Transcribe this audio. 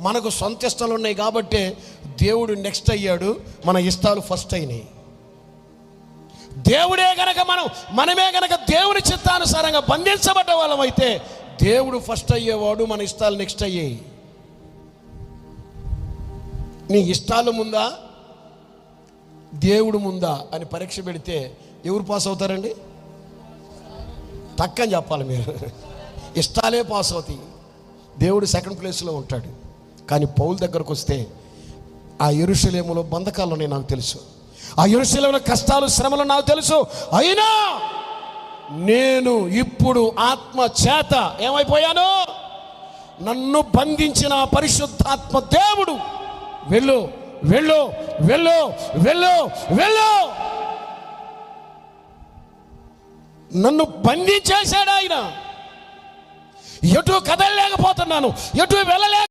మనకు సొంత ఇష్టాలు ఉన్నాయి కాబట్టి దేవుడు నెక్స్ట్ అయ్యాడు మన ఇష్టాలు ఫస్ట్ అయినాయి. దేవుడే గనక మనం మనమే గనక దేవుని చిత్తానుసారంగా బంధించబడ్డ వాళ్ళం అయితే దేవుడు ఫస్ట్ అయ్యేవాడు మన ఇష్టాలు నెక్స్ట్ అయ్యాయి. నీ ఇష్టాలు ముందా? దేవుడు ముందా? అని పరీక్ష పెడితే ఎవరు పాస్ అవుతారండి? తక్కని చెప్పాలి మీరు. ఇష్టాలే పాస్ అవుతాయి. దేవుడు సెకండ్ ప్లేస్లో ఉంటాడు. కానీ పౌల్ దగ్గరకు వస్తే ఆ ఎరుశలేములో బంధకాలు ఉన్నాయి నాకు తెలుసు. ఆ ఎరుషలేములో కష్టాలు శ్రమలు నాకు తెలుసు. అయినా నేను ఇప్పుడు ఆత్మ చేత ఏమైపోయాను? నన్ను బంధించిన పరిశుద్ధాత్మ దేవుడు. వెళ్ళు వెళ్ళు వెళ్ళు వెళ్ళు వెళ్ళు. నన్ను బంధించేశాడు ఆయన. ఎటు కదలలేకపోతున్నాను ఎటు వెళ్ళలే